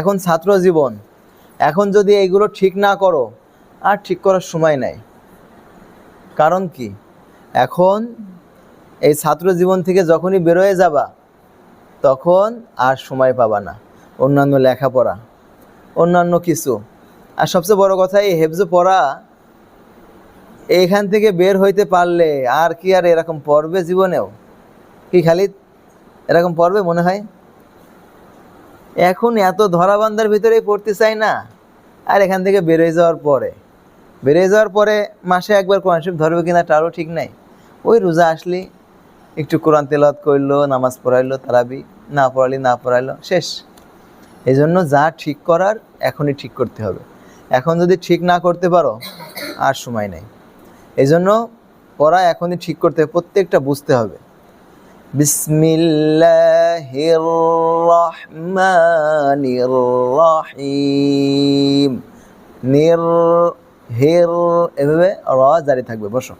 এখন ছাত্র জীবন। এখন যদি এইগুলো ঠিক না করো, আর ঠিক করার সময় নাই। কারণ কি? এখন এই ছাত্র জীবন থেকে যখনই বেরোয় যাবা, তখন আর সময় পাবা না। অন্যান্য লেখাপড়া, অন্যান্য কিছু। আর সবচেয়ে বড় কথা, এই হেফজ পড়া, এইখান থেকে বের হইতে পারলে আর কি আর এরকম পড়বে জীবনেও? কি খালি এরকম পড়বে মনে হয়? এখন এত ধরাবান্ধার ভিতরেই পড়তে চাই না। আর এখান থেকে বেরোয় যাওয়ার পরে। বেরিয়ে যাওয়ার পরে মাসে একবার কোরআন শরীফ ধরবে কিনা তারও ঠিক নাই। ওই রোজা আসলি একটু কোরআন তেলাওয়াত করল, নামাজ পড়াইলো, তারাবি, না পড়ালি, না পড়াইলো, শেষ। এই জন্য যা ঠিক করার এখনই ঠিক করতে হবে। এখন যদি ঠিক না করতে পারো, আর সময় নেই। এই জন্য পড়া এখনই ঠিক করতে হবে, প্রত্যেকটা বুঝতে হবে। রহিম নির হের এভাবে র জারি থাকবে বসো।